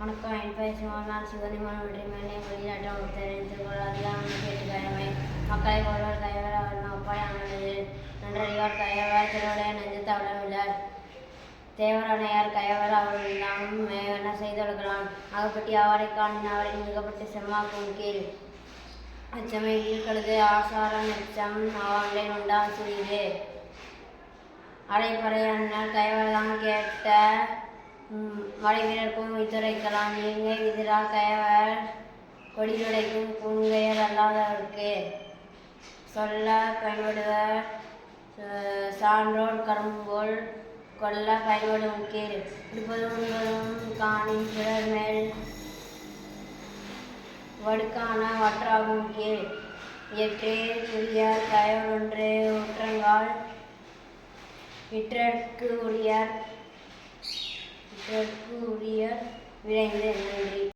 வணக்கம் என் பெயர் சிவனால் சிவனிமன் வெற்றிமேனே வெளிநாட்டம் தெரிந்து கொள்ளாதான் கேட்டுக்கயமை மக்களை ஒருவர் கைவர் அவர் ஒப்பாயானது நன்றறிவார் கையவர் திருவடைய நெஞ்சு தவறவில்லார் தேவரணையார் கையவர் அவர்கள் நாம் என்ன செய்தொழுகலாம் அகப்பட்டி அவரை காணின் அவரை மிகப்பட்டு செம்மாக்கும் கீழ். அச்சமை கழுது ஆசாரம் எச்சம் அவனை உண்டாம் சிறிது. அரைப்பறை அண்ணல் கைவரதான் கேட்ட ம், வித்துரைக்கலாம் வீரருக்கும் இத்துரைக்கலாம் கயவர் விதிரால் கைவர் கொடியுடைக்கும் குங்கையர் அல்லாதவருக்கு. சொல்ல பயன்படுவர் சான்றோர் கரும்போல் கொல்ல பயன்படும் கீழ் இருப்பதும் உண்பதும் காணின் பிறர் மேல் வடுக்கான வற்றாகும் கீழ் இயற்றே உரியார் கயவொன்று ஒற்றங்கால் விற்றற்கு உரியார் കൂടിയ വിലങ്ങൾ